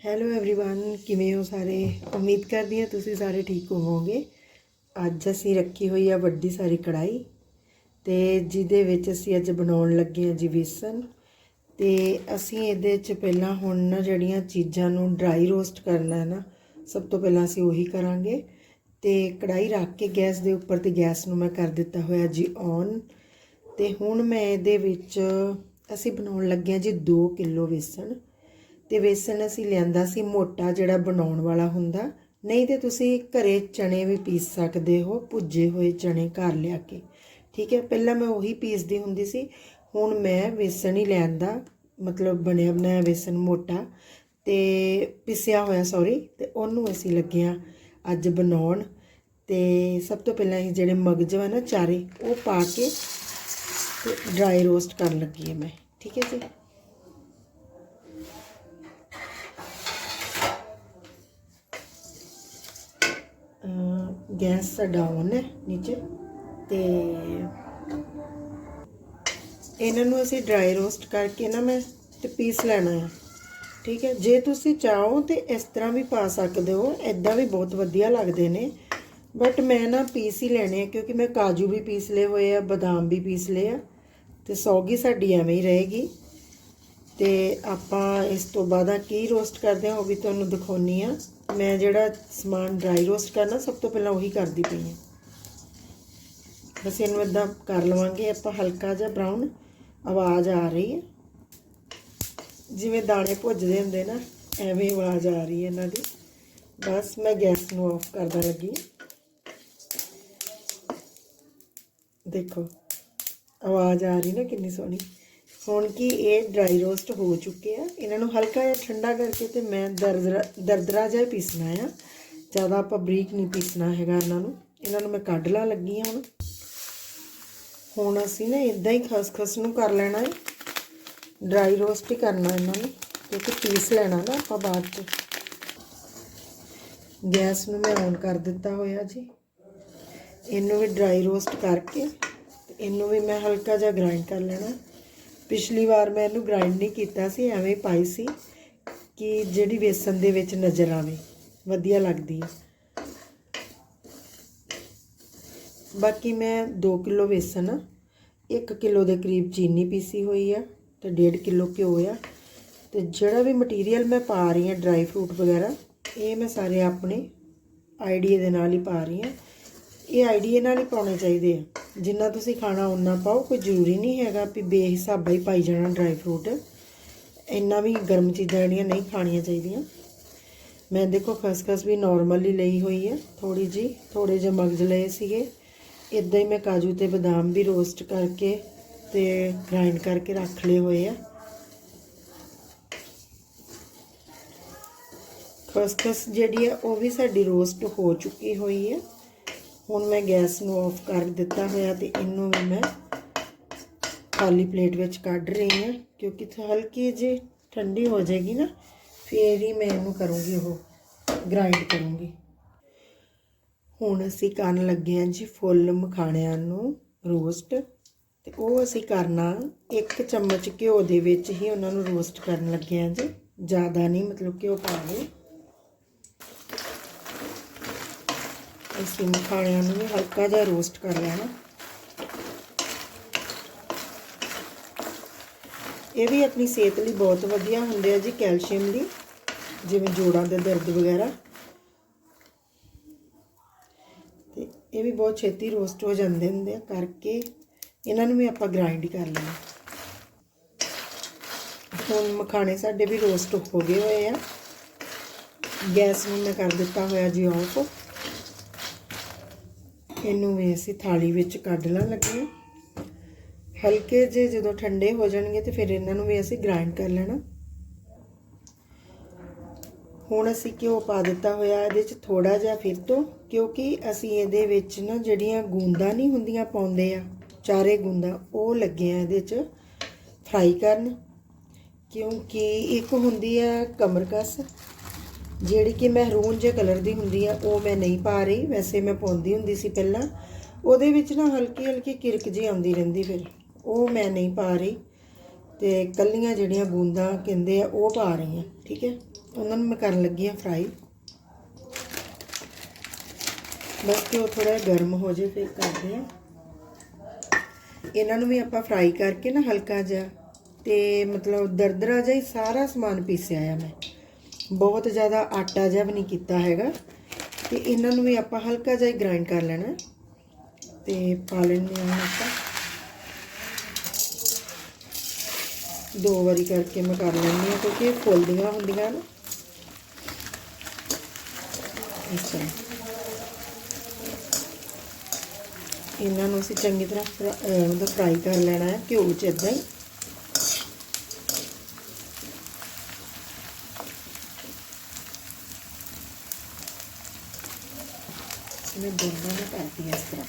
Hello everyone ਕਿਵੇਂ ਹੋ ਸਾਰੇ ਉਮੀਦ ਕਰਦੀ ਹਾਂ ਤੁਸੀਂ ਸਾਰੇ ਠੀਕ ਹੋਵੋਗੇ ਅੱਜ ਅਸੀਂ ਰੱਖੀ ਹੋਈ ਆ ਵੱਡੀ ਸਾਰੀ ਕੜਾਈ ਤੇ ਜਿਹਦੇ ਵਿੱਚ ਅਸੀਂ ਅੱਜ ਬਣਾਉਣ ਲੱਗੇ ਹਾਂ ਜੀ ਵੇਸਣ ਤੇ ਅਸੀਂ ਇਹਦੇ 'ਚ ਪਹਿਲਾਂ ਹੁਣ ਨਾ ਜਿਹੜੀਆਂ ਚੀਜ਼ਾਂ ਨੂੰ ਡਰਾਈ ਰੋਸਟ ਕਰਨਾ ਹੈ ਨਾ ਸਭ ਤੋਂ ਪਹਿਲਾਂ ਅਸੀਂ ਉਹੀ ਕਰਾਂਗੇ ਤੇ ਕੜਾਈ ਰੱਖ ਕੇ ਗੈਸ ਦੇ ਉੱਪਰ ਤੇ ਗੈਸ ਨੂੰ ਮੈਂ ਕਰ ਦਿੱਤਾ ਹੋਇਆ ਜੀ ਔਨ ਤੇ ਹੁਣ ਮੈਂ ਇਹਦੇ ਵਿੱਚ ਅਸੀਂ ਬਣਾਉਣ ਲੱਗੇ ਹਾਂ ਜੀ 2 ਕਿਲੋ ਵੇਸਣ ਤੇ ਵੇਸਣ ਅਸੀਂ ਲਿਆਂਦਾ ਸੀ ਮੋਟਾ ਜਿਹੜਾ ਬਣਾਉਣ ਵਾਲਾ ਹੁੰਦਾ। ਨਹੀਂ ਤੇ ਤੁਸੀਂ ਘਰੇ ਚਣੇ ਵੀ ਪੀਸ ਸਕਦੇ ਹੋ, ਭੁੱਜੇ ਹੋਏ ਚਣੇ ਘਰ ਲਿਆ ਕੇ। ਠੀਕ ਹੈ, ਪਹਿਲਾਂ ਮੈਂ ਉਹੀ ਪੀਸਦੀ ਹੁੰਦੀ ਸੀ, ਹੁਣ ਮੈਂ ਵੇਸਣ ਹੀ ਲਿਆਂਦਾ, ਮਤਲਬ ਬਣਿਆ ਬਣਾਇਆ ਵੇਸਣ ਮੋਟਾ ਤੇ ਪਿਸਿਆ ਹੋਇਆ ਸੌਰੀ ਤੇ ਉਹਨੂੰ ਅਸੀਂ ਲੱਗਿਆ ਅੱਜ ਬਣਾਉਣ। ਤੇ ਸਭ ਤੋਂ ਪਹਿਲਾਂ ਇਹ ਜਿਹੜੇ ਮਗਜ ਵਾ ਨਾ ਚਾਰੇ, ਉਹ ਪਾ ਕੇ ਤੇ ਡਰਾਈ ਰੋਸਟ ਕਰਨ ਲੱਗੀ ਹਾਂ ਮੈਂ। ਠੀਕ ਹੈ ਜੀ? ਅਹ ਗੈਸ ਸਾਡਾ ਔਨ ਹੈ ਨੀਚੇ ਤੇ ਇਹਨਾਂ ਨੂੰ ਅਸੀਂ ਡਰਾਈ ਰੋਸਟ ਕਰਕੇ ਨਾ ਮੈਂ ਤੇ ਪੀਸ ਲੈਣਾ ਹੈ ਠੀਕ ਹੈ? ਜੇ ਤੁਸੀਂ ਚਾਹੋ ਤੇ ਇਸ ਤਰ੍ਹਾਂ ਵੀ ਪਾ ਸਕਦੇ ਹੋ ਐਦਾਂ ਵੀ ਬਹੁਤ ਵਧੀਆ ਲੱਗਦੇ ਨੇ। ਬਟ ਮੈਂ ਨਾ ਪੀਸ ਹੀ ਲੈਣੇ ਆ ਕਿਉਂਕਿ ਮੈਂ ਕਾਜੂ ਵੀ ਪੀਸ ਲਏ ਹੋਏ ਆ, ਬਦਾਮ ਵੀ ਪੀਸ ਲਏ ਆ ਤੇ ਸੌਗੀ ਸਾਡੀ ਐਵੇਂ ਹੀ ਰਹੇਗੀ। ਤੇ ਆਪਾਂ ਇਸ ਤੋਂ ਬਾਅਦ ਕੀ ਰੋਸਟ ਕਰਦੇ ਹਾਂ ਉਹ ਵੀ ਤੁਹਾਨੂੰ ਦਿਖਾਉਣੀ ਆ। ਮੈਂ ਜਿਹੜਾ ਸਮਾਨ ਡਰਾਈ ਰੋਸਟ ਕਰਨਾ, ਸਭ ਤੋਂ ਪਹਿਲਾਂ ਉਹੀ ਕਰਦੀ ਪਈ ਹਾਂ। ਬਸ ਇਹਨੂੰ ਇਦਾਂ ਕਰ ਲਵਾਂਗੇ, ਆਪਾਂ ਹਲਕਾ ਜਿਹਾ ਬਰਾਊਨ ਆਵਾਜ਼ ਆ ਰਹੀ ਹੈ। ਜਿਵੇਂ ਦਾਣੇ ਭੁੱਜਦੇ ਹੁੰਦੇ ਨਾ, ਐਵੇਂ ਆਵਾਜ਼ ਆ ਰਹੀ ਹੈ ਇਹਨਾਂ ਦੀ। ਬਸ ਮੈਂ ਗੈਸ ਨੂੰ ਆਫ ਕਰਦਾ ਲੱਗੀ ਦੇਖੋ, ਆਵਾਜ਼ ਆ ਰਹੀ ਨਾ ਕਿੰਨੀ ਸੋਹਣੀ। ਹੁਣ ਕਿ ਇਹ ਡਰਾਈ ਰੋਸਟ ਹੋ ਚੁੱਕੇ ਆ। ਇਹਨਾਂ ਨੂੰ ਹਲਕਾ ਜਿਹਾ ਠੰਡਾ ਕਰਕੇ ਤੇ ਮੈਂ ਦਰਦਰਾ ਦਰਦਰਾ ਜਿਹਾ ਪੀਸਣਾ ਆ। ਜ਼ਿਆਦਾ ਆਪਾਂ ਬਰੀਕ ਨਹੀਂ ਪੀਸਣਾ ਹੈਗਾ ਇਹਨਾਂ ਨੂੰ। ਇਹਨਾਂ ਨੂੰ ਮੈਂ ਕੱਢ ਲਾ ਲੱਗੀ ਹਾਂ ਹੁਣ। ਹੁਣ ਅਸੀਂ ਨਾ ਇਦਾਂ ਹੀ ਖਸਖਸ ਨੂੰ ਕਰ ਲੈਣਾ ਹੈ ਡਰਾਈ ਰੋਸਟ ਹੀ ਕਰਨਾ ਇਹਨਾਂ ਨੂੰ। ਕਿਉਂਕਿ ਪੀਸ ਲੈਣਾ ਨਾ ਆਪਾਂ ਬਾਅਦ ਚ। ਗੈਸ ਨੂੰ ਮੈਂ ਔਨ ਕਰ ਦਿੱਤਾ ਹੋਇਆ ਜੀ। ਇਹਨੂੰ ਵੀ ਡਰਾਈ ਰੋਸਟ ਕਰਕੇ ਇਹਨੂੰ ਵੀ ਮੈਂ ਹਲਕਾ ਜਿਹਾ ਗ੍ਰਾਈਂਡ ਕਰ ਲੈਣਾ। ਪਿਛਲੀ ਵਾਰ ਮੈਂ ਇਹਨੂੰ ਗ੍ਰਾਈਂਡ ਨਹੀਂ ਕੀਤਾ ਸੀ, ਐਵੇਂ ਪਾਈ ਸੀ ਕਿ ਜਿਹੜੀ ਵੇਸਣ ਦੇ ਵਿੱਚ ਨਜ਼ਰ ਆਵੇ, ਵਧੀਆ ਲੱਗਦੀ ਹੈ ਬਾਕੀ ਮੈਂ 2 ਕਿਲੋ ਵੇਸਣ 1 ਕਿਲੋ ਦੇ ਕਰੀਬ ਚੀਨੀ ਪੀਸੀ ਹੋਈ ਆ ਤੇ 1.5 ਕਿਲੋ ਘਿਓ ਆ ਤੇ ਜਿਹੜਾ ਵੀ ਮਟੀਰੀਅਲ ਮੈਂ ਪਾ ਰਹੀ ਹਾਂ ਡਰਾਈ ਫਰੂਟ ਵਗੈਰਾ, ਇਹ ਮੈਂ ਸਾਰੇ ਆਪਣੇ ਆਈਡੀਆ ਦੇ ਨਾਲ ਹੀ ਪਾ ਰਹੀ ਹਾਂ ਇਹ ਆਈਡੀਆ ਨਾਲ ਹੀ ਪਾਉਣੇ ਚਾਹੀਦੇ ਆ। ਜਿੰਨਾ ਤੁਸੀਂ ਖਾਣਾ ਉਨਾ ਪਾਓ, ਕੋਈ ਜ਼ਰੂਰੀ ਨਹੀਂ ਹੈਗਾ ਵੀ ਬੇਹਿਸਾਬਾ ਹੀ ਪਾਈ ਜਾਣਾ ਡਰਾਈ ਫਰੂਟ ਇੰਨਾ ਵੀ ਗਰਮ ਚੀਜ਼ਾਂ ਜਿਹੜੀਆਂ ਨਹੀਂ ਖਾਣੀਆਂ ਚਾਹੀਦੀਆਂ। ਮੈਂ ਦੇਖੋ ਖਸਖਸ ਵੀ ਨਾਰਮਲੀ ਲਈ ਹੋਈ ਹੈ ਥੋੜੀ ਜੀ ਥੋੜੇ ਜਿਹੇ ਮਗਜ ਲਏ ਸੀਗੇ। ਇਦਾਂ ਹੀ ਮੈਂ ਕਾਜੂ ਤੇ ਬਦਾਮ ਵੀ ਰੋਸਟ ਕਰਕੇ ਤੇ ਗ੍ਰਾਈਂਡ ਕਰਕੇ ਰੱਖ ਲਏ ਹੋਏ ਆ। ਖਸਖਸ ਜਿਹੜੀ ਆ, ਉਹ ਵੀ ਸਾਡੀ ਰੋਸਟ ਹੋ ਚੁੱਕੀ ਹੋਈ ਹੈ ਹੁਣ ਮੈਂ ਗੈਸ ਨੂੰ ਆਫ ਕਰ ਦਿੱਤਾ ਹੋਇਆ ਤੇ ਇਹਨੂੰ ਵੀ ਮੈਂ ਖਾਲੀ ਪਲੇਟ ਵਿੱਚ ਕੱਢ ਰਹੀ ਹਾਂ ਕਿਉਂਕਿ ਹਲਕੀ ਜਿਹੀ ਠੰਡੀ ਹੋ ਜਾਏਗੀ ਨਾ, ਫੇਰ ਹੀ ਮੈਂ ਇਹਨੂੰ ਕਰੂੰਗੀ ਉਹ ਗ੍ਰਾਈਂਡ ਕਰੂੰਗੀ। ਹੁਣ ਅਸੀਂ ਕਰਨ ਲੱਗੇ ਹਾਂ ਜੀ ਫੁੱਲ ਮਖਾਣਿਆਂ ਨੂੰ ਰੋਸਟ ਤੇ ਉਹ ਅਸੀਂ ਕਰਨਾ ਇੱਕ ਚਮਚ ਘਿਓ ਦੇ ਵਿੱਚ ਹੀ ਉਹਨਾਂ ਨੂੰ ਰੋਸਟ ਕਰਨ ਲੱਗੇ ਹਾਂ ਜੀ। ਜ਼ਿਆਦਾ ਨਹੀਂ, ਮਤਲਬ ਘਿਓ ਪਾਵੇ ਅਸੀਂ ਮਖਾਣਿਆਂ ਨੂੰ ਵੀ ਹਲਕਾ ਜਿਹਾ ਰੋਸਟ ਕਰ ਲੈਣਾ। ਇਹ ਵੀ ਆਪਣੀ ਸਿਹਤ ਲਈ ਬਹੁਤ ਵਧੀਆ ਹੁੰਦੇ ਆ ਜੀ ਕੈਲਸ਼ੀਅਮ ਲਈ ਜਿਵੇਂ ਜੋੜਾਂ ਦੇ ਦਰਦ ਵਗੈਰਾ। ਤੇ ਇਹ ਵੀ ਬਹੁਤ ਛੇਤੀ ਰੋਸਟ ਹੋ ਜਾਂਦੇ ਹੁੰਦੇ ਆ ਕਰਕੇ ਇਹਨਾਂ ਨੂੰ ਵੀ ਆਪਾਂ ਗ੍ਰਾਈਂਡ ਕਰ ਲੈਣਾ। ਹੁਣ ਮਖਾਣੇ ਸਾਡੇ ਵੀ ਰੋਸਟ ਹੋ ਗਏ ਹੋਏ ਆ। ਗੈਸ ਨੂੰ ਮੈਂ ਕਰ ਦਿੱਤਾ ਹੋਇਆ ਜੀ ਆਫ ਇਹਨੂੰ ਵੀ ਅਸੀਂ ਥਾਲੀ ਵਿੱਚ ਕੱਢ ਲਾਂ ਲੱਗੇ ਹਾਂ। ਹਲਕੇ ਜੇ ਜਦੋਂ ਠੰਡੇ ਹੋ ਜਾਣਗੇ ਤੇ ਫਿਰ ਇਹਨਾਂ ਨੂੰ ਵੀ ਅਸੀਂ ਗ੍ਰਾਈਂਡ ਕਰ ਲੈਣਾ ਹੁਣ ਅਸੀਂ ਘਿਓ ਪਾ ਦਿੱਤਾ ਹੋਇਆ ਇਹਦੇ ਚ ਥੋੜਾ ਜਿਹਾ ਫਿਰ ਤੋਂ, ਕਿਉਂਕਿ ਅਸੀਂ ਇਹਦੇ ਵਿੱਚ ਨਾ ਜਿਹੜੀਆਂ ਗੂੰਦਾਂ ਨਹੀਂ ਹੁੰਦੀਆਂ ਪਾਉਂਦੇ ਆ, ਚਾਰੇ ਗੂੰਦਾਂ, ਉਹ ਲੱਗੀਆਂ ਇਹਦੇ ਚ ਫਰਾਈ ਕਰਨ ਕਿਉਂਕਿ ਇੱਕ ਹੁੰਦੀ ਆ ਕਮਰਕਸ ਜਿਹੜੀ ਕਿ ਮਹਿਰੂਨ ਜੇ ਕਲਰ ਦੀ ਹੁੰਦੀ ਆ, ਉਹ ਮੈਂ ਨਹੀਂ ਪਾ ਰਹੀ। ਵੈਸੇ ਮੈਂ ਪਾਉਂਦੀ ਹੁੰਦੀ ਸੀ ਪਹਿਲਾਂ। ਉਹਦੇ ਵਿੱਚ ਨਾ ਹਲਕੀ ਹਲਕੀ ਕਿਰਕ ਜੀ ਆਉਂਦੀ ਰਹਿੰਦੀ ਫਿਰ। ਉਹ ਮੈਂ ਨਹੀਂ ਪਾ ਰਹੀ। ਤੇ ਕੱਲੀਆਂ ਜਿਹੜੀਆਂ ਬੂੰਦਾਂ ਕਹਿੰਦੇ ਆ, ਉਹ ਪਾ ਰਹੀ ਆ। ਠੀਕ ਹੈ? ਉਹਨਾਂ ਨੂੰ ਮੈਂ ਕਰਨ ਲੱਗੀ ਆ ਫਰਾਈ। ਬਸ ਕਿ ਉਹ ਥੋੜਾ ਗਰਮ ਹੋ ਜੇ ਫਿਰ ਕਰਦੇ ਆ। ਇਹਨਾਂ ਨੂੰ ਵੀ ਆਪਾਂ ਫਰਾਈ ਕਰਕੇ ਨਾ ਹਲਕਾ ਜਿਹਾ, ਤੇ ਮਤਲਬ ਦਰਦਰਾ ਜਿਹਾ ਹੀ ਸਾਰਾ ਸਮਾਨ ਪੀਸਿਆ ਆ ਮੈਂ। ਬਹੁਤ ਜ਼ਿਆਦਾ ਆਟਾ ਜਿਹਾ ਵੀ ਨਹੀਂ ਕੀਤਾ ਹੈਗਾ। ਤੇ ਇਹਨਾਂ ਨੂੰ ਵੀ ਆਪਾਂ ਹਲਕਾ ਜਿਹਾ ਹੀ ਗ੍ਰਾਈਂਡ ਕਰ ਲੈਣਾ। ਤੇ ਪਾ ਲੈਣੇ ਆ ਆਪਾਂ। ਦੋ ਵਾਰੀ ਕਰਕੇ ਮੈਂ ਕਰ ਲੈਂਦੀ ਹਾਂ ਕਿਉਂਕਿ ਇਹ ਫੁੱਲਦੀਆਂ ਹੁੰਦੀਆਂ ਨਾ। ਇਸ ਇਹਨਾਂ ਨੂੰ ਅਸੀਂ ਚੰਗੀ ਤਰ੍ਹਾਂ ਫਰਾ- ਮਤਲਬ ਫਰਾਈ ਕਰ ਲੈਣਾ ਹੈ ਘਿਓ 'ਚ ਇਦਾਂ ਹੀ। ਇਹਨੇ ਦੋਨਾਂ ਨੂੰ ਕਰਦੀ ਇਸ ਤਰ੍ਹਾਂ।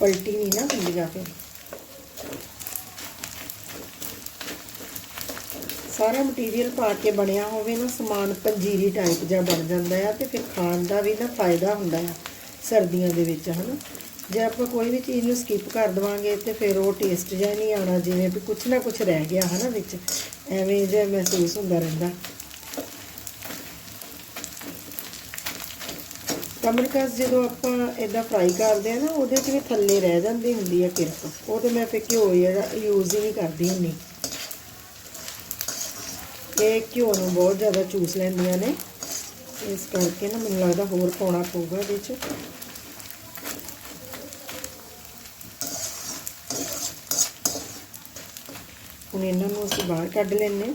ਪਲਟੀ ਨਹੀਂ ਨਾ ਹੁੰਦੀ ਫਿਰ। ਸਾਰਾ ਮਟੀਰੀਅਲ ਪਾ ਕੇ ਬਣਿਆ ਹੋਵੇ ਨਾ, ਸਮਾਨ ਪੰਜੀਰੀ ਟਾਈਪ ਜਿਹਾ ਬਣ ਜਾਂਦਾ ਆ ਤੇ ਫਿਰ ਖਾਣ ਦਾ ਵੀ ਨਾ ਫਾਇਦਾ ਹੁੰਦਾ ਆ ਸਰਦੀਆਂ ਦੇ ਵਿੱਚ, ਹਨਾ। ਜੇ ਆਪਾਂ ਕੋਈ ਵੀ ਚੀਜ਼ ਨੂੰ ਸਕਿਪ ਕਰ ਦਵਾਂਗੇ ਤੇ ਫਿਰ ਉਹ ਟੇਸਟ ਜਿਹਾ ਨਹੀਂ ਆਉਣਾ, ਜਿਵੇਂ ਵੀ ਕੁਝ ਨਾ ਕੁਝ ਰਹਿ ਗਿਆ, ਹਨਾ, ਵਿੱਚ। ਐਵੇਂ ਜਿਹਾ ਮਹਿਸੂਸ ਹੁੰਦਾ ਰਹਿੰਦਾ। ਅਮਰਕਸ ਜਦੋਂ ਆਪਾਂ ਇਦਾਂ ਫਰਾਈ ਕਰਦੇ ਆ ਨਾ, ਉਹਦੇ 'ਚ ਵੀ ਥੱਲੇ ਰਹਿ ਜਾਂਦੀ ਹੁੰਦੀ ਆ ਕਿਰਕ ਉਹ ਤੇ ਮੈਂ ਫਿਰ ਘਿਓ ਜਿਹੜਾ ਯੂਜ਼ ਹੀ ਨਹੀਂ ਕਰਦੀ ਹੁੰਦੀ। ਇਹ ਘਿਓ ਨੂੰ ਬਹੁਤ ਜ਼ਿਆਦਾ ਚੂਸ ਲੈਂਦੀਆਂ ਨੇ। ਇਸ ਕਰਕੇ ਨਾ ਮੈਨੂੰ ਲੱਗਦਾ ਹੋਰ ਪਾਉਣਾ ਪਊਗਾ ਇਹਦੇ 'ਚ। ਹੁਣ ਇਹਨਾਂ ਨੂੰ ਅਸੀਂ ਬਾਹਰ ਕੱਢ ਲੈਂਦੇ ਹਾਂ।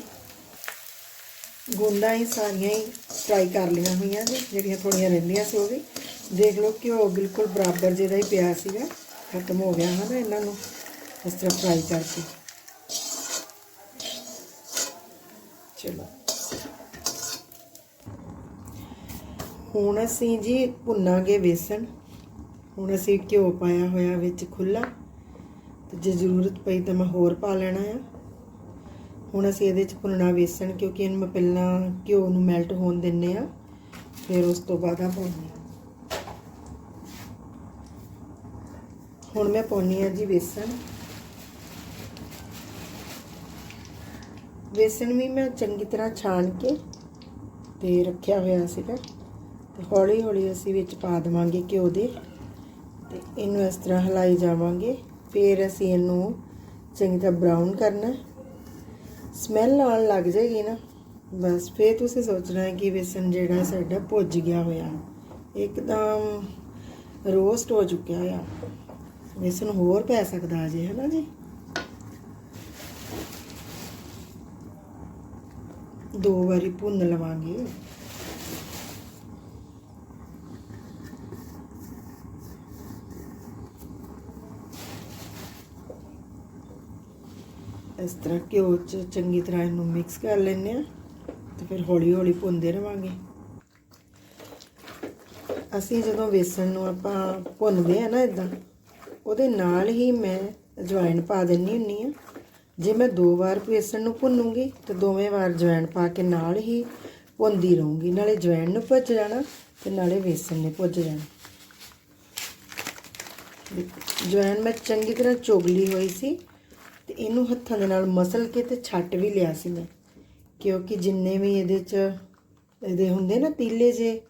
ਗੁੰਦਾਂ ਹੀ ਸਾਰੀਆਂ ਹੀ ਫਰਾਈ ਕਰ ਲਈਆਂ ਹੋਈਆਂ ਜੀ ਜਿਹੜੀਆਂ ਥੋੜੀਆਂ ਰਹਿੰਦੀਆਂ ਸੀ ਉਹ ਵੀ। ਦੇਖ ਲਓ ਘਿਓ ਬਿਲਕੁਲ ਬਰਾਬਰ ਜਿਹੜਾ ਹੀ ਪਿਆ ਸੀਗਾ, ਖਤਮ ਹੋ ਗਿਆ ਹਨ ਇਹਨਾਂ ਨੂੰ, ਇਸ ਤਰ੍ਹਾਂ ਫਰਾਈ ਕਰਕੇ। ਚਲੋ। ਹੁਣ ਅਸੀਂ ਜੀ ਭੁੰਨਾਂਗੇ ਵੇਸਣ ਹੁਣ ਅਸੀਂ ਘਿਓ ਪਾਇਆ ਹੋਇਆ ਵਿੱਚ ਖੁੱਲਾ ਤੇ ਜੇ ਜ਼ਰੂਰਤ ਪਈ ਤਾਂ ਮੈਂ ਹੋਰ ਪਾ ਲੈਣਾ ਆ। ਹੁਣ ਅਸੀਂ ਇਹਦੇ 'ਚ ਭੁੰਨਣਾ ਵੇਸਣ, ਕਿਉਂਕਿ ਇਹਨੂੰ ਮੈਂ ਪਹਿਲਾਂ ਘਿਓ ਨੂੰ ਮੈਲਟ ਹੋਣ ਦਿੰਨੇ ਆ। ਫਿਰ ਉਸ ਤੋਂ ਬਾਅਦ ਆ ਪਾਉਂਦੇ ਆ। ਹੁਣ ਮੈਂ ਪਾਉਣੀ ਆ ਜੀ ਵੇਸਣ। ਵੇਸਣ ਵੀ ਮੈਂ ਚੰਗੀ ਤਰ੍ਹਾਂ ਛਾਣ ਕੇ ਤੇ ਰੱਖਿਆ ਹੋਇਆ ਸੀਗਾ। ਤੇ ਹੌਲੀ ਹੌਲੀ ਅਸੀਂ ਵਿੱਚ ਪਾ ਦੇਵਾਂਗੇ ਘਿਓ ਦੇ। ਤੇ ਇਹਨੂੰ ਇਸ ਤਰ੍ਹਾਂ ਹਿਲਾਈ ਜਾਵਾਂਗੇ। ਫਿਰ ਅਸੀਂ ਇਹਨੂੰ ਚੰਗੀ ਤਰ੍ਹਾਂ ਬਰਾਊਨ ਕਰਨਾ। ਸਮੈਲ ਆਉਣ ਲੱਗ ਜਾਏਗੀ ਨਾ। ਬਸ ਫਿਰ ਤੁਸੀਂ ਸੋਚਣਾ ਹੈ ਕਿ ਵੇਸਣ ਜਿਹੜਾ ਸਾਡਾ ਭੁੱਜ ਗਿਆ ਹੋਇਆ। ਇੱਕਦਮ ਰੋਸਟ ਹੋ ਚੁੱਕਿਆ ਆ। ਵੇਸਣ ਹੋਰ ਪੈ ਸਕਦਾ ਜੇ ਹੈ ਨਾ ਜੀ? ਦੋ ਵਾਰੀ ਭੁੰਨ ਲਵਾਂਗੇ। ਇਸ ਤਰ੍ਹਾਂ ਘਿਓ 'ਚ ਚੰਗੀ ਤਰ੍ਹਾਂ ਇਹਨੂੰ ਮਿਕਸ ਕਰ ਲੈਂਦੇ ਆ ਤੇ ਫਿਰ ਹੌਲੀ ਹੌਲੀ ਭੁੰਨਦੇ ਰਵਾਂਗੇ। ਅਸੀਂ ਜਦੋਂ ਵੇਸਣ ਨੂੰ ਆਪਾਂ ਭੁੰਨਦੇ ਆ ਨਾ ਇਦਾਂ ਉਹਦੇ ਨਾਲ ਹੀ ਮੈਂ ਅਜਵਾਇਣ ਪਾ ਦਿੰਨੀ ਹੁੰਨੀ ਆ ਜੇ ਮੈਂ ਦੋ ਵਾਰ ਵੇਸਣ ਨੂੰ ਭੁੰਨੂੰਗੀ ਤੇ ਦੋਵੇਂ ਵਾਰ ਅਜਵਾਇਣ ਪਾ ਕੇ ਨਾਲ ਹੀ ਭੁੰਦੀ ਰਹੂੰਗੀ, ਨਾਲੇ ਅਜਵਾਇਣ ਨੂੰ ਭੁੱਜ ਜਾਣਾ ਤੇ ਨਾਲੇ ਵੇਸਣ ਨੇ ਭੁੱਜ ਜਾਣਾ। ਅਜਵਾਇਣ ਮੈਂ ਚੰਗੀ ਤਰ੍ਹਾਂ ਚੋਗਲੀ ਹੋਈ ਸੀ ਤੇ ਇਹਨੂੰ ਹੱਥਾਂ ਦੇ ਨਾਲ ਮਸਲ ਕੇ ਤੇ ਛੱਟ ਵੀ ਲਿਆ ਸੀ ਮੈਂ। ਕਿਉਂਕਿ ਜਿੰਨੇ ਵੀ ਇਹਦੇ 'ਚ ਇਹਦੇ ਹੁੰਦੇ ਨਾ ਤੀਲੇ ਜੇ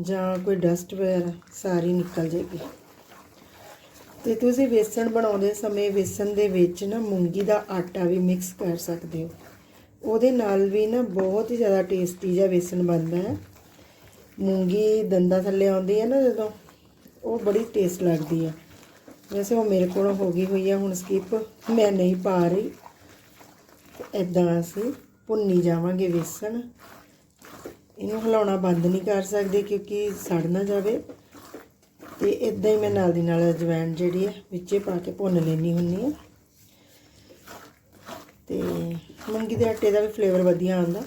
ਜਾਂ ਕੋਈ ਡਸਟ ਵਗੈਰਾ, ਸਾਰੀ ਨਿਕਲ ਜਾਏਗੀ। ਤੇ ਤੁਸੀਂ ਵੇਸਣ ਬਣਾਉਂਦੇ ਸਮੇਂ ਵੇਸਣ ਦੇ ਵਿੱਚ ਨਾ ਮੂੰਗੀ ਦਾ ਆਟਾ ਵੀ ਮਿਕਸ ਕਰ ਸਕਦੇ ਹੋ। ਉਹਦੇ ਨਾਲ ਵੀ ਨਾ ਬਹੁਤ ਹੀ ਜ਼ਿਆਦਾ ਟੇਸਟੀ ਜਿਹਾ ਵੇਸਣ ਬਣਦਾ ਹੈ। ਮੂੰਗੀ ਦੰਦਾਂ ਥੱਲੇ ਆਉਂਦੀ ਹੈ ਨਾ ਜਦੋਂ, ਉਹ ਬੜੀ ਟੇਸਟ ਲੱਗਦੀ ਹੈ। ਵੈਸੇ ਉਹ ਮੇਰੇ ਕੋਲ ਹੋ ਗਈ ਹੋਈ ਆ, ਹੁਣ ਸਕਿਪ ਮੈਂ ਨਹੀਂ ਪਾ ਰਹੀ। ਇਦਾਂ ਅਸੀਂ ਭੁੰਨੀ ਜਾਵਾਂਗੇ ਵੇਸਣ। ਇਹਨੂੰ ਹਿਲਾਉਣਾ ਬੰਦ ਨਹੀਂ ਕਰ ਸਕਦੇ ਕਿਉਂਕਿ ਸੜ ਨਾ ਜਾਵੇ। ਤੇ ਇਦਾਂ ਹੀ ਮੈਂ ਨਾਲ ਦੀ ਨਾਲ ਅਜਵਾਇਣ ਜਿਹੜੀ ਹੈ ਵਿੱਚੇ ਪਾ ਕੇ ਭੁੰਨ ਲੈਣੀ ਹੁੰਨੀ ਆ। ਤੇ ਮੂੰਗੀ ਦੇ ਆਟੇ ਦਾ ਵੀ ਫਲੇਵਰ ਵਧੀਆ ਆਉਂਦਾ।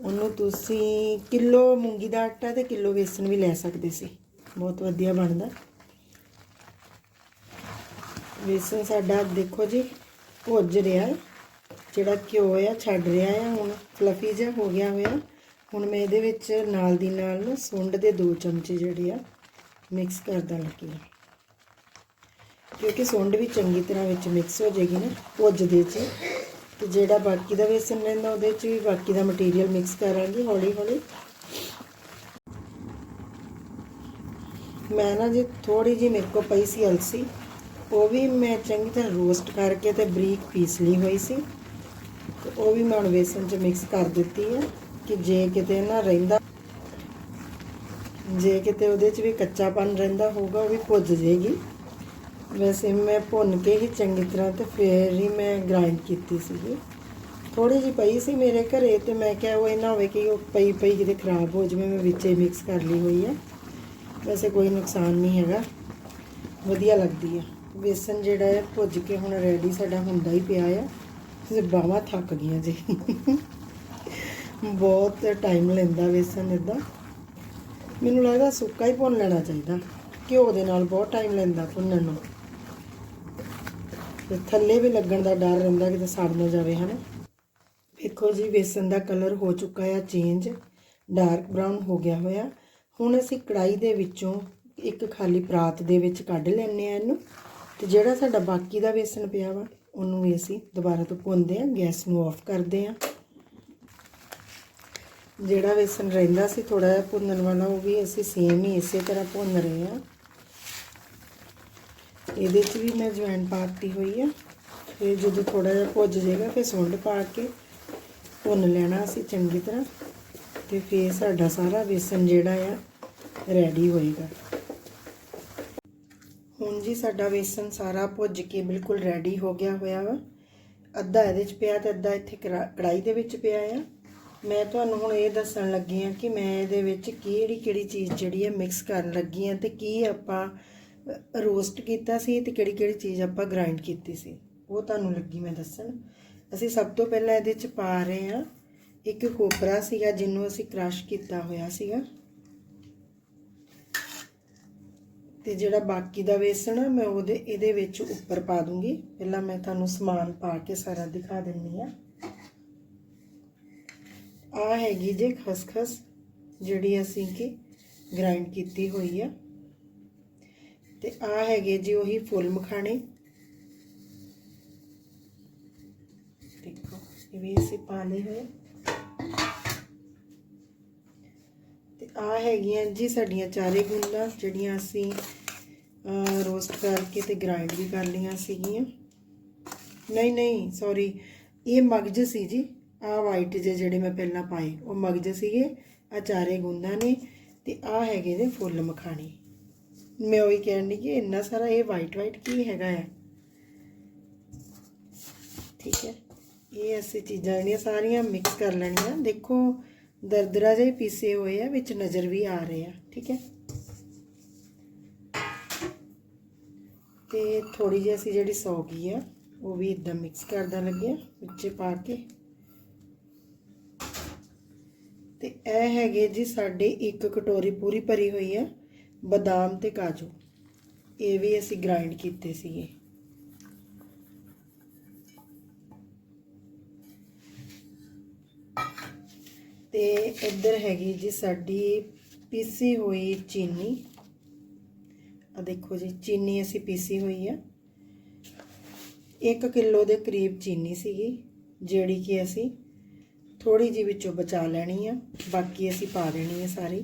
ਉਹਨੂੰ ਤੁਸੀਂ ਕਿਲੋ ਮੂੰਗੀ ਦਾ ਆਟਾ ਤੇ ਕਿਲੋ ਵੇਸਣ ਵੀ ਲੈ ਸਕਦੇ ਸੀ। ਬਹੁਤ ਵਧੀਆ ਬਣਦਾ। ਵੇਸਣ ਸਾਡਾ ਦੇਖੋ ਜੀ ਭੁੱਜ ਰਿਹਾ ਹੈ। ਜਿਹੜਾ ਘਿਓ ਆ, ਛੱਡ ਰਿਹਾ ਆ, ਹੁਣ ਫਲਫੀ ਜਿਹਾ ਹੋ ਗਿਆ ਹੋਇਆ। ਹੁਣ ਮੈਂ ਇਹਦੇ ਵਿੱਚ ਨਾਲ ਦੀ ਨਾਲ ਸੁੰਡ ਦੇ ਦੋ ਚਮਚੇ ਜਿਹੜੇ ਆ ਮਿਕਸ ਕਰਦਾ ਲੱਗੀ ਕਿਉਂਕਿ ਸੁੰਡ ਵੀ ਚੰਗੀ ਤਰ੍ਹਾਂ ਵਿੱਚ ਮਿਕਸ ਹੋ ਜਾਏਗੀ ਨਾ ਭੁੱਜਦੇ 'ਚ ਤੇ ਜਿਹੜਾ ਬਾਕੀ ਦਾ ਵੇਸਣ ਰਹਿੰਦਾ ਉਹਦੇ 'ਚ ਵੀ ਬਾਕੀ ਦਾ ਮਟੀਰੀਅਲ ਮਿਕਸ ਕਰਾਂਗੇ ਹੌਲੀ ਹੌਲੀ ਮੈਂ ਨਾ ਜੀ ਥੋੜੀ ਜੀ ਮੇਰੇ ਕੋਲ ਪਈ ਸੀ ਅਲਸੀ ਉਹ ਵੀ ਮੈਂ ਚੰਗੀ ਤਰ੍ਹਾਂ ਰੋਸਟ ਕਰਕੇ ਤੇ ਬਰੀਕ ਪੀਸ ਲਈ ਹੋਈ ਸੀ। ਤੇ ਉਹ ਵੀ ਮੈਂ ਹੁਣ ਵੇਸਣ 'ਚ ਮਿਕਸ ਕਰ ਦਿੱਤੀ ਹੈ ਕਿ ਜੇ ਕਿਤੇ ਨਾ ਰਹਿੰਦਾ, ਜੇ ਕਿਤੇ ਉਹਦੇ 'ਚ ਵੀ ਕੱਚਾਪਨ ਰਹਿੰਦਾ ਹੋਊਗਾ, ਉਹ ਵੀ ਭੁੱਜ ਜਾਏਗੀ ਵੈਸੇ ਮੈਂ ਭੁੰਨ ਕੇ ਹੀ ਚੰਗੀ ਤਰ੍ਹਾਂ ਤੇ ਫੇਰ ਹੀ ਮੈਂ ਗ੍ਰਾਈਂਡ ਕੀਤੀ ਸੀਗੀ। ਥੋੜੀ ਜਿਹੀ ਪਈ ਸੀ ਮੇਰੇ ਘਰੇ ਤੇ ਮੈਂ ਕਿਹਾ ਉਹ ਇਹ ਨਾ ਹੋਵੇ ਕਿ ਉਹ ਪਈ ਪਈ ਕਿਤੇ ਖਰਾਬ ਹੋ ਜਾਵੇ, ਮੈਂ ਵਿੱਚੇ ਮਿਕਸ ਕਰ ਲਈ ਹੋਈ ਹੈ ਵੈਸੇ ਕੋਈ ਨੁਕਸਾਨ ਨਹੀਂ ਹੈਗਾ। ਵਧੀਆ ਲੱਗਦੀ ਹੈ ਬੇਸਨ ਜਿਹੜਾ ਹੈ, ਭੁੱਜ ਕੇ ਹੁਣ ਰੈਡੀ ਸਾਡਾ ਹੁੰਦਾ ਹੀ ਪਿਆ ਆ। ਤੇ ਬਾਹਾਂ ਥੱਕ ਗਈਆਂ ਜੀ। ਬਹੁਤ ਟਾਈਮ ਲੈਂਦਾ ਵੇਸਣ ਇਦਾਂ ਮੈਨੂੰ ਲੱਗਦਾ ਸੁੱਕਾ ਹੀ ਭੁੰਨ ਲੈਣਾ ਚਾਹੀਦਾ। ਘਿਓ ਦੇ ਨਾਲ ਬਹੁਤ ਟਾਈਮ ਲੈਂਦਾ ਭੁੰਨਣ ਨੂੰ। ਤੇ ਥੱਲੇ ਵੀ ਲੱਗਣ ਦਾ ਡਰ ਰਹਿੰਦਾ ਕਿਤੇ ਸੜ ਨਾ ਜਾਵੇ, ਹਨਾ? ਦੇਖੋ ਜੀ, ਵੇਸਣ ਦਾ ਕਲਰ ਹੋ ਚੁੱਕਾ ਆ ਚੇਂਜ ਡਾਰਕ ਬ੍ਰਾਊਨ ਹੋ ਗਿਆ ਹੋਇਆ। ਹੁਣ ਅਸੀਂ ਕੜਾਈ ਦੇ ਵਿੱਚੋਂ ਇੱਕ ਖਾਲੀ ਪਰਾਤ ਦੇ ਵਿੱਚ ਕੱਢ ਲੈਣੇ ਆ ਇਹਨੂੰ। ਤੇ ਜਿਹੜਾ ਸਾਡਾ ਬਾਕੀ ਦਾ ਵੇਸਣ ਪਿਆ ਵਾ, ਉਹਨੂੰ ਵੀ ਅਸੀਂ ਦੁਬਾਰਾ ਤੋਂ ਭੁੰਨਦੇ ਆ ਗੈਸ ਨੂੰ ਆਫ ਕਰਦੇ ਆ ਜਿਹੜਾ ਵੇਸਣ ਰਹਿੰਦਾ ਸੀ ਥੋੜਾ ਜਿਹਾ ਭੁੰਨਣ ਵਾਲਾ, ਉਹ ਵੀ ਅਸੀਂ ਸੇਮ ਹੀ ਇਸੇ ਤਰ੍ਹਾਂ ਭੁੰਨ ਰਹੇ ਆ ਇਹਦੇ 'ਚ ਵੀ ਮੈਂ ਜਵੈਣ ਪਾਤੀ ਹੋਈ ਆ। ਫਿਰ ਜਦੋਂ ਥੋੜਾ ਜਿਹਾ ਭੁੱਜ ਜਾਏਗਾ, ਫਿਰ ਸੁੰਡ ਪਾ ਕੇ ਭੁੰਨ ਲੈਣਾ ਅਸੀਂ ਚੰਗੀ ਤਰ੍ਹਾਂ, ਤੇ ਫਿਰ ਸਾਡਾ ਸਾਰਾ ਵੇਸਣ ਜਿਹੜਾ ਆ ਰੈਡੀ ਹੋਏਗਾ। ਹੁਣ ਜੀ ਸਾਡਾ ਵੇਸਣ ਸਾਰਾ ਭੁੱਜ ਕੇ ਬਿਲਕੁਲ ਰੈਡੀ ਹੋ ਗਿਆ ਹੋਇਆ ਵਾ। ਅੱਧਾ ਇਹਦੇ 'ਚ ਪਿਆ ਤੇ ਅੱਧਾ ਇੱਥੇ ਕੜਾ- ਕੜਾਈ ਦੇ ਵਿੱਚ ਪਿਆ ਆ। ਮੈਂ ਤੁਹਾਨੂੰ ਹੁਣ ਇਹ ਦੱਸਣ ਲੱਗੀ ਆ ਕਿ ਮੈਂ ਇਹਦੇ ਵਿੱਚ ਕਿਹੜੀ ਕਿਹੜੀ ਚੀਜ਼ ਜਿਹੜੀ ਹੈ ਮਿਕਸ ਕਰਨ ਲੱਗੀ ਆ ਤੇ ਕੀ ਆਪਾਂ ਰੋਸਟ ਕੀਤਾ ਸੀ ਤੇ ਕਿਹੜੀ ਕਿਹੜੀ ਚੀਜ਼ ਆਪਾਂ ਗ੍ਰਾਈਂਡ ਕੀਤੀ ਸੀ। ਉਹ ਤੁਹਾਨੂੰ ਲੱਗੀ ਮੈਂ ਦੱਸਣ। ਅਸੀਂ ਸਭ ਤੋਂ ਪਹਿਲਾਂ ਇਹਦੇ 'ਚ ਪਾ ਰਹੇ ਆ ਇੱਕ ਕੋਪਰਾ ਸੀਗਾ, ਜਿਹਨੂੰ ਅਸੀਂ ਕ੍ਰਸ਼ ਕੀਤਾ ਹੋਇਆ ਸੀਗਾ। ਤੇ ਜਿਹੜਾ ਬਾਕੀ ਦਾ ਵੇਸਣ ਆ, ਮੈਂ ਉਹਦੇ, ਇਹਦੇ ਵਿੱਚ ਉੱਪਰ ਪਾ ਦੂੰਗੀ। ਪਹਿਲਾਂ ਮੈਂ ਤੁਹਾਨੂੰ ਸਮਾਨ ਪਾ ਕੇ ਸਾਰਾ ਦਿਖਾ ਦਿੰਨੀ ਆ। ਆ ਹੈਗੀ ਜੇ ਖਸਖਸ, ਜਿਹੜੀ ਅਸੀਂ ਕਿ ਗ੍ਰਾਈਂਡ ਕੀਤੀ ਹੋਈ ਆ। ਤੇ ਆ ਹੈਗੇ ਜੀ ਉਹੀ ਫੁੱਲ ਮਖਾਣੇ। ਦੇਖੋ, ਇਹ ਵੀ ਅਸੀਂ ਪਾ ਲਏ ਹੋਏ। ਤੇ ਆ ਹੈਗੀਆਂ ਜੀ ਸਾਡੀਆਂ ਚਾਰੇ ਗੁੰਦਾਂ, ਜਿਹੜੀਆਂ ਅਸੀਂ ਰੋਸਟ ਕਰਕੇ ਤੇ ਗ੍ਰਾਈਂਡ ਵੀ ਕਰ ਲਈਆਂ ਸੀਗੀਆਂ। ਨਹੀਂ ਨਹੀਂ ਸੌਰੀ ਇਹ ਮਗਜ ਸੀ ਜੀ, ਆ ਵਾਈਟ ਜੇ ਜਿਹੜੇ ਮੈਂ ਪਹਿਲਾਂ ਪਾਏ, ਉਹ ਮਗਜ ਸੀਗੇ, ਆ ਚਾਰੇ ਗੁੰਦਾਂ ਨੇ ਤੇ ਆ ਹੈਗੇ ਨੇ ਫੁੱਲ ਮਖਾਣੇ। ਮੈਂ ਉਹੀ ਕਹਿਣ ਦੀ ਕਿ ਇੰਨਾ ਸਾਰਾ ਇਹ ਵਾਈਟ ਵਾਈਟ ਕੀ ਹੈਗਾ ਆ? ਠੀਕ ਹੈ, ਇਹ ਅਸੀਂ ਚੀਜ਼ਾਂ ਜਿਹੜੀਆਂ ਸਾਰੀਆਂ ਮਿਕਸ ਕਰ ਲੈਣੀਆਂ। ਦੇਖੋ ਦਰਦਰਾ ਜਿਹੇ ਪੀਸੇ ਹੋਏ ਆ, ਵਿੱਚ ਨਜ਼ਰ ਵੀ ਆ ਰਹੇ ਆ, ਠੀਕ ਹੈ? ਤੇ ਥੋੜੀ ਜਿਹੀ ਅਸੀਂ ਜਿਹੜੀ ਸੌਗੀ ਆ, ਉਹ ਵੀ ਇਦਾਂ ਮਿਕਸ ਕਰਦਾ ਲੱਗਿਆ ਵਿੱਚ ਪਾ ਕੇ। ਤੇ ਇਹ ਹੈਗੇ ਜੀ ਸਾਡੇ ਇੱਕ ਕਟੋਰੀ ਪੂਰੀ ਭਰੀ ਹੋਈ ਆ, ਬਦਾਮ ਤੇ ਕਾਜੂ। ਇਹ ਵੀ ਅਸੀਂ ਗ੍ਰਾਈਂਡ ਕੀਤੇ ਸੀਗੇ। ਤੇ ਇੱਧਰ ਹੈਗੀ ਜੀ ਸਾਡੀ ਪੀਸੀ ਹੋਈ ਚੀਨੀ। ਆ ਦੇਖੋ ਜੀ, ਚੀਨੀ ਅਸੀਂ ਪੀਸੀ ਹੋਈ ਆ। 1 ਕਿਲੋ ਦੇ ਕਰੀਬ ਚੀਨੀ ਸੀਗੀ, ਜਿਹੜੀ ਕਿ ਅਸੀਂ ਥੋੜੀ ਜਿਹੀ ਵਿੱਚੋਂ ਬਚਾ ਲੈਣੀ ਆ। ਬਾਕੀ ਅਸੀਂ ਪਾ ਦੇਣੀ ਹੈ ਸਾਰੀ,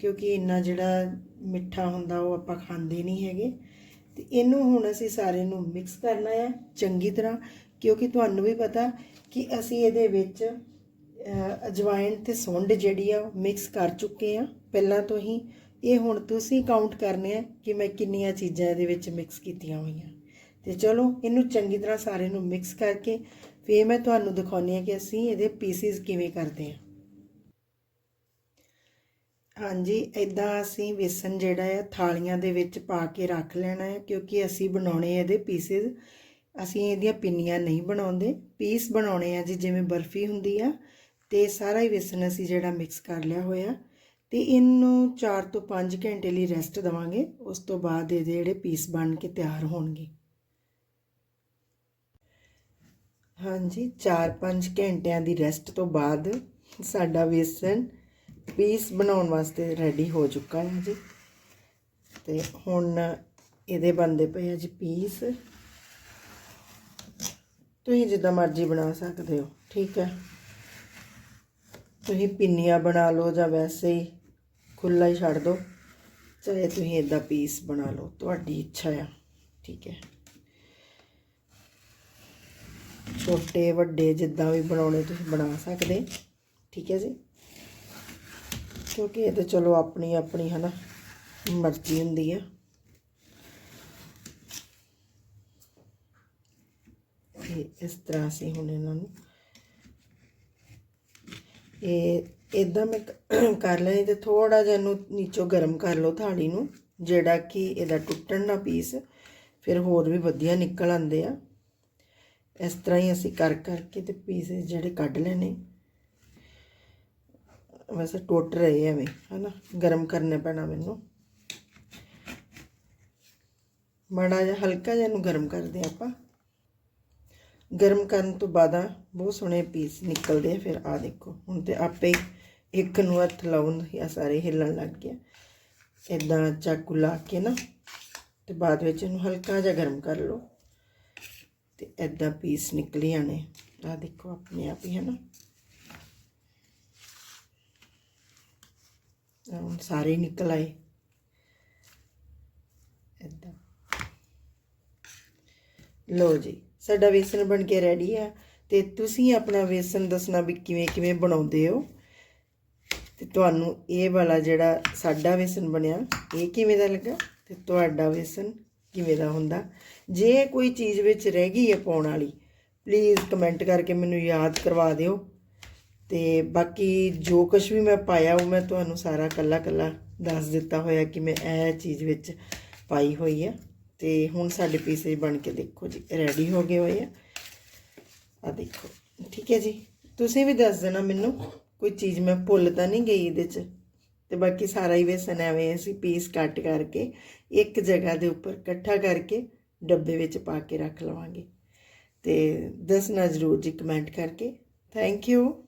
ਕਿਉਂਕਿ ਇੰਨਾ ਜਿਹੜਾ ਮਿੱਠਾ ਹੁੰਦਾ ਉਹ ਆਪਾਂ ਖਾਂਦੇ ਨਹੀਂ ਹੈਗੇ। ਤੇ ਇਹਨੂੰ ਹੁਣ ਅਸੀਂ ਸਾਰੇ ਨੂੰ ਮਿਕਸ ਕਰਨਾ ਹੈ ਚੰਗੀ ਤਰ੍ਹਾਂ, ਕਿਉਂਕਿ ਤੁਹਾਨੂੰ ਵੀ ਪਤਾ ਕਿ ਅਸੀਂ ਇਹਦੇ ਵਿੱਚ ਅਜਵਾਇਣ ਤੇ ਸੁੰਡ ਜਿਹੜੀ ਆ ਮਿਕਸ ਕਰ ਚੁੱਕੇ ਆ। ਪਹਿਲਾਂ ਤੋਂ ਹੀ ਇਹ ਹੁਣ ਤੁਸੀਂ ਕਾਊਂਟ ਕਰਨੇ ਆ ਕਿ ਮੈਂ ਕਿੰਨੀਆਂ ਚੀਜ਼ਾਂ ਇਹਦੇ ਵਿੱਚ ਮਿਕਸ ਕੀਤੀਆਂ ਹੋਈਆਂ। ਤੇ ਚਲੋ ਇਹਨੂੰ ਚੰਗੀ ਤਰ੍ਹਾਂ ਸਾਰੇ ਨੂੰ ਮਿਕਸ ਕਰਕੇ ਫੇਰ ਮੈਂ ਤੁਹਾਨੂੰ ਦਿਖਾਉਣੀ ਆ ਕਿ ਅਸੀਂ ਇਹਦੇ ਪੀਸਿਸ ਕਿਵੇਂ ਕਰਦੇ ਆ ਹਾਂਜੀ ਇਦਾਂ ਅਸੀਂ ਵੇਸਣ ਜਿਹੜਾ ਹੈ ਥਾਲੀਆਂ ਦੇ ਵਿੱਚ ਪਾ ਕੇ ਰੱਖ ਲੈਣਾ ਹੈ ਕਿਉਂਕਿ ਅਸੀਂ ਬਣਾਉਣੇ ਇਹਦੇ ਪੀਸਿਸ ਅਸੀਂ ਇਹਦੀਆਂ ਪਿੰਨੀਆਂ ਨਹੀਂ ਬਣਾਉਂਦੇ। ਪੀਸ ਬਣਾਉਣੇ ਆ ਜੀ, ਜਿਵੇਂ ਬਰਫੀ ਹੁੰਦੀ ਆ ਤੇ ਸਾਰਾ ਹੀ ਵੇਸਣ ਅਸੀਂ ਜਿਹੜਾ ਮਿਕਸ ਕਰ ਲਿਆ ਹੋਇਆ। ਤੇ ਇਹਨੂੰ 4 ਤੋਂ 5 ਘੰਟੇ ਲਈ ਰੈਸਟ ਦਵਾਂਗੇ। ਉਸ ਤੋਂ ਬਾਅਦ ਇਹਦੇ ਜਿਹੜੇ ਪੀਸ ਬਣ ਕੇ ਤਿਆਰ ਹੋਣਗੇ। ਹਾਂਜੀ 4-5 ਘੰਟਿਆਂ ਦੀ ਰੈਸਟ ਤੋਂ ਬਾਅਦ ਸਾਡਾ ਵੇਸਣ ਪੀਸ ਬਣਾਉਣ ਵਾਸਤੇ ਰੈਡੀ ਹੋ ਚੁੱਕਾ ਹੈ ਜੀ। ਤੇ ਹੁਣ ਇਹਦੇ ਬਣਦੇ ਪਏ ਆ ਜੀ ਪੀਸ ਤੁਸੀਂ ਜਿੱਦਾਂ ਮਰਜ਼ੀ ਬਣਾ ਸਕਦੇ ਹੋ, ਠੀਕ ਹੈ। ਤੁਸੀਂ ਪਿੰਨੀਆਂ ਬਣਾ ਲਓ ਜਾਂ ਵੈਸੇ ਹੀ ਖੁੱਲਾ ਹੀ ਛੱਡ ਦਿਓ, ਚਾਹੇ ਤੁਸੀਂ ਇਦਾਂ ਪੀਸ ਬਣਾ ਲਓ, ਤੁਹਾਡੀ ਇੱਛਾ ਆ, ਠੀਕ ਹੈ। ਛੋਟੇ, ਵੱਡੇ ਜਿੱਦਾਂ ਵੀ ਬਣਾਉਣੇ ਤੁਸੀਂ ਬਣਾ ਸਕਦੇ, ਠੀਕ ਹੈ ਜੀ। ਕਿਉਂਕਿ ਇਹ ਤਾਂ ਚਲੋ ਆਪਣੀ ਆਪਣੀ ਹਨਾ, ਮਰਜ਼ੀ ਹੁੰਦੀ ਆ। ਇਸ ਤਰ੍ਹਾਂ ਅਸੀਂ ਹੁਣ ਇਹਨਾਂ ਨੂੰ ਇਹ ਇਦਾਂ ਮੈਂ ਕਰ ਲੈਣੀ ਤੇ ਥੋੜਾ ਜਿਹਾ ਇਹਨੂੰ ਨੀਚੋਂ ਗਰਮ ਕਰ ਲਓ ਥਾਲੀ ਨੂੰ, ਜਿਹੜਾ ਕਿ ਇਹਦਾ ਟੁੱਟਣ ਦਾ ਪੀਸ, ਫਿਰ ਹੋਰ ਵੀ ਵਧੀਆ ਨਿਕਲ ਆਉਂਦੇ ਆ। ਇਸ ਤਰ੍ਹਾਂ ਹੀ ਅਸੀਂ ਕਰ, ਕਰਕੇ ਤੇ ਪੀਸ ਜਿਹੜੇ ਕੱਢ ਲੈਣੇ ਵੈਸੇ ਟੁੱਟ ਰਹੇ ਐਵੇਂ, ਹਨਾ, ਗਰਮ ਕਰਨੇ ਪੈਣਾ ਮੈਨੂੰ। ਮਾੜਾ ਜਿਹਾ, ਹਲਕਾ ਜਿਹਾ ਇਹਨੂੰ ਗਰਮ ਕਰਦੇ ਹਾਂ ਆਪਾਂ। ਗਰਮ ਕਰਨ ਤੋਂ ਬਾਅਦ ਬਹੁਤ ਸੋਹਣੇ ਪੀਸ ਨਿਕਲਦੇ ਆ, ਫਿਰ ਆ ਦੇਖੋ। ਹੁਣ ਤੇ ਆਪੇ ਇੱਕ ਨੂੰ ਹੱਥ ਲਾਉਣ ਆ ਸਾਰੇ ਹਿੱਲਣ ਲੱਗ ਗਿਆ ਇਦਾਂ ਚਾਕੂ ਲਾ ਕੇ ਨਾ, ਤੇ ਬਾਅਦ ਵਿੱਚ ਇਹਨੂੰ ਹਲਕਾ ਜਿਹਾ ਗਰਮ ਕਰ ਲਓ। ਤੇ ਇਦਾਂ ਪੀਸ ਨਿਕਲ ਆਣੇ ਆ ਦੇਖੋ ਆਪਣੇ ਆਪ ਹੀ ਹੈ ਨਾ ਹੁਣ ਸਾਰੇ ਨਿਕਲ ਆਏ। ਇਦਾਂ ਲੋ ਜੀ। ਸਾਡਾ ਵੇਸਣ ਬਣ ਕੇ ਰੈਡੀ ਆ। ਤੇ ਤੁਸੀਂ ਆਪਣਾ ਵੇਸਣ ਦੱਸਣਾ ਵੀ ਕਿਵੇਂ ਕਿਵੇਂ ਬਣਾਉਂਦੇ ਹੋ? ਤੇ ਤੁਹਾਨੂੰ ਇਹ ਵਾਲਾ ਜਿਹੜਾ ਸਾਡਾ ਵੇਸਣ ਬਣਿਆ, ਇਹ ਕਿਵੇਂ ਦਾ ਲੱਗਾ? ਤੇ ਤੁਹਾਡਾ ਵੇਸਣ ਕਿਵੇਂ ਦਾ ਹੁੰਦਾ? ਜੇ ਕੋਈ ਚੀਜ਼ ਵਿੱਚ ਰਹਿ ਗਈ ਹੈ ਪਾਉਣ ਵਾਲੀ ਪਲੀਜ਼ ਕਮੈਂਟ ਕਰਕੇ ਮੈਨੂੰ ਯਾਦ ਕਰਵਾ ਦਿਓ। ਤੇ ਬਾਕੀ ਜੋ ਕੁਝ ਵੀ ਮੈਂ ਪਾਇਆ, ਉਹ ਮੈਂ ਤੁਹਾਨੂੰ ਸਾਰਾ ਕੱਲਾ ਕੱਲਾ ਦੱਸ ਦਿੱਤਾ ਹੋਇਆ ਕਿ ਮੈਂ ਇਹ ਚੀਜ਼ ਵਿੱਚ ਪਾਈ ਹੋਈ ਆ। ਤੇ ਹੁਣ ਸਾਡੇ ਪੀਸੇ ਬਣ ਕੇ ਦੇਖੋ ਜੀ ਰੈਡੀ ਹੋ ਗਏ ਹੋਏ ਆ। ਆ ਦੇਖੋ, ਠੀਕ ਹੈ ਜੀ। ਤੁਸੀਂ ਵੀ ਦੱਸ ਦੇਣਾ ਮੈਨੂੰ, ਕੋਈ ਚੀਜ਼ ਮੈਂ ਭੁੱਲ ਤਾਂ ਨਹੀਂ ਗਈ ਇਹਦੇ 'ਚ। ਤੇ ਬਾਕੀ ਸਾਰਾ ਹੀ ਵੇਸਨ ਐਵੇਂ ਅਸੀਂ ਪੀਸ ਕੱਟ ਕਰਕੇ ਇੱਕ ਜਗ੍ਹਾ ਦੇ ਉੱਪਰ ਇਕੱਠਾ ਕਰਕੇ ਡੱਬੇ ਵਿੱਚ ਪਾ ਕੇ ਰੱਖ ਲਵਾਂਗੇ। ਤੇ ਦੱਸਣਾ ਜ਼ਰੂਰ ਜੀ ਕਮੈਂਟ ਕਰਕੇ। Thank you